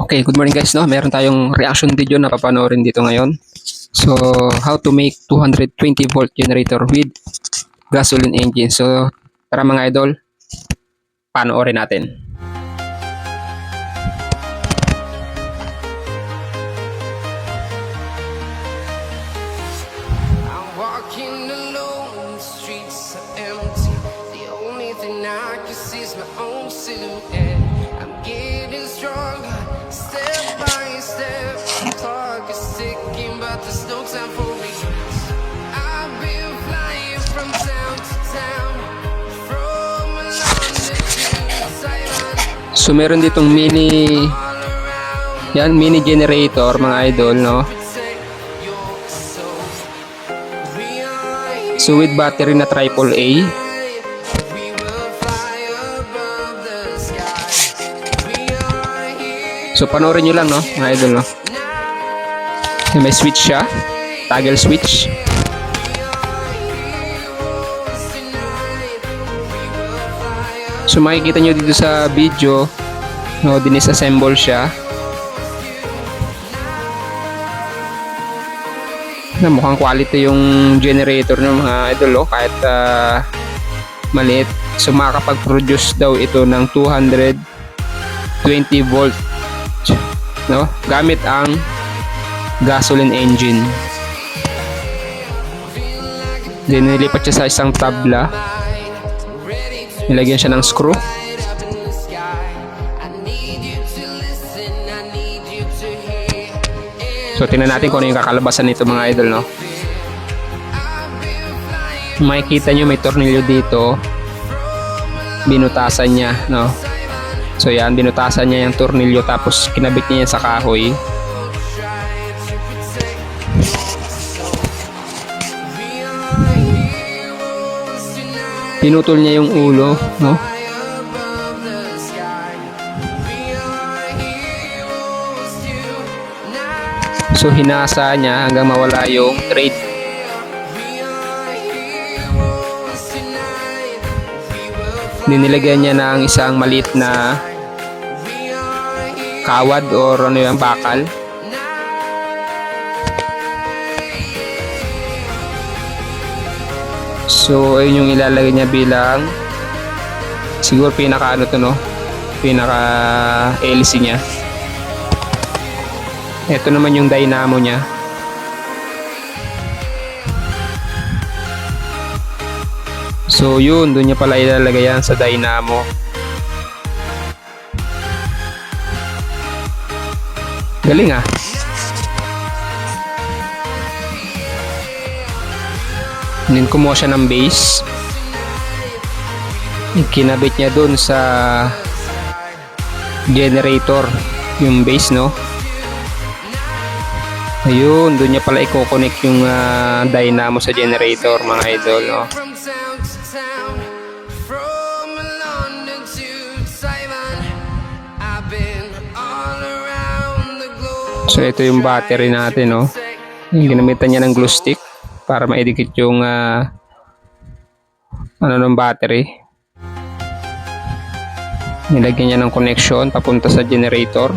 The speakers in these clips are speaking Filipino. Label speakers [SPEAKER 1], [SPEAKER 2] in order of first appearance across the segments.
[SPEAKER 1] Okay, good morning guys, no? Meron tayong reaction video na papanoorin dito ngayon. So, how to make 220 volt generator with gasoline engine. So, tara mga idol, panoorin natin.
[SPEAKER 2] I'm walking alone, the streets empty. The only thing I can see is my own silhouette.
[SPEAKER 1] So, meron ditong mini, yan, mini generator mga idol, no? So, with battery na triple A. So, panoorin nyo lang, no? Mga idol, no? May switch siya. Toggle switch. So, makikita nyo dito sa video, no? Dinisassemble siya. na mukhang quality yung generator ng mga idol oh, kahit ah, maliit so makakapag-produce daw ito ng 220 volt no gamit ang gasoline engine then nilipat siya sa isang tabla. Nilagyan siya ng screw. So tingnan natin kung ano yung kakalabasan nito mga idol no? Makikita nyo may tornilyo dito. Binutasan niya no? So yan binutasan niya yung tornilyo tapos kinabit niya yan sa kahoy pinutol niya yung ulo no? So hinasa niya hanggang mawala yung trade. Ninilagyan niya ng isang maliit na kawad or ano yung bakal so ayun yung ilalagay niya bilang siguro pinaka ano to no? Pinaka LC niya. Ito naman yung dynamo niya. So yun doon niya pala ilalagay yan sa dynamo. Galing ah Then kumuha siya ng base. Kinabit niya dun sa generator yung base no. Ayun, doon niya pala i-connect yung ah, dynamo sa generator mga idol no. So ito yung battery natin no. Ginamitan niya ng glue stick para maidikit yung ah, ano ng battery. Nilagyan niya ng connection papunta sa generator.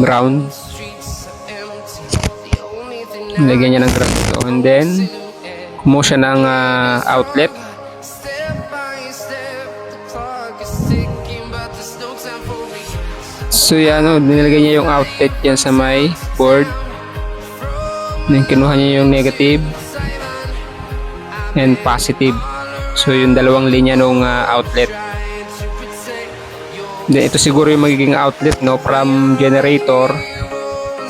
[SPEAKER 1] Ground. Nilagyan niya ng ground ito. And then, kumuha siya ng ah, outlet.
[SPEAKER 2] Step step, the clock is ticking, but there's no time for.
[SPEAKER 1] So yan, no, nilagay niya yung outlet yan sa may board. Then kinuha niya yung negative and positive. So yung dalawang linya ng outlet. Then ito siguro yung magiging outlet no from generator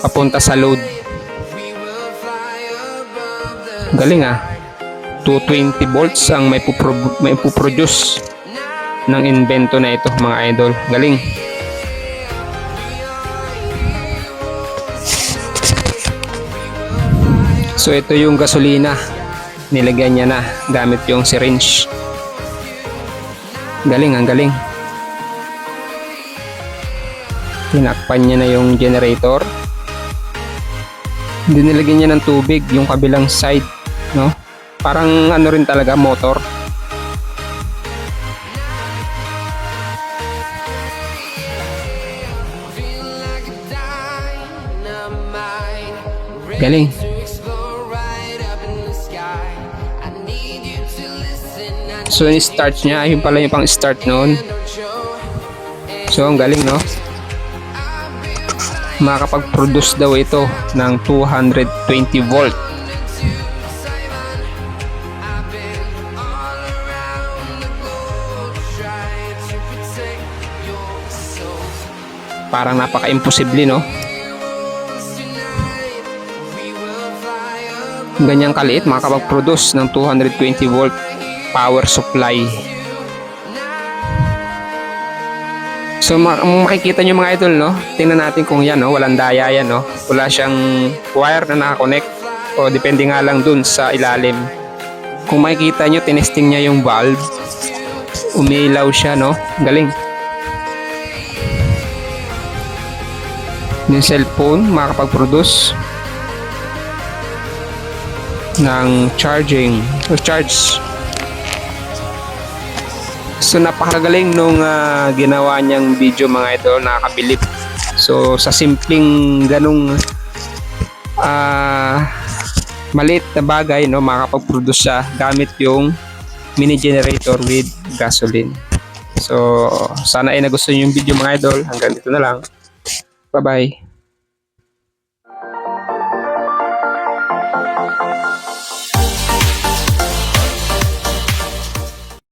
[SPEAKER 1] papunta sa load. Galing ah. 220 volts ang may pupro- may puproduce ng invento na ito mga idol. Galing. So ito yung gasolina. Nilagyan niya na gamit yung syringe. Galing, ang galing. Tinakpan niya na yung generator. Hindi nilagyan niya ng tubig yung kabilang side, no? Parang ano rin talaga motor. Galing. So, yung start niya, yun pala yung pang start noon. So, ang galing, no? Makakapag-produce daw ito ng 220 volt. Parang napaka-imposible, no? Ganyang kaliit, makakapag-produce ng 220 volt power supply. So makikita nyo mga idol, no? Tingnan natin kung yan, no? Walang daya yan, no? Wala siyang wire na nakakonect o depende nga lang dun sa ilalim. Kung makikita nyo, tinesting niya yung valve. Umilaw siya, no? Galing. Yung cellphone, makakapag-produce ng charging o charge. So napakagaling nung ah, ginawa niyang video mga idol, nakakabilib. So sa simpleng ganung ah maliit na bagay no, makakapag-produce siya gamit yung mini generator with gasoline. So sana ay nagustuhan yung video mga idol. Hanggang dito na lang. Bye-bye.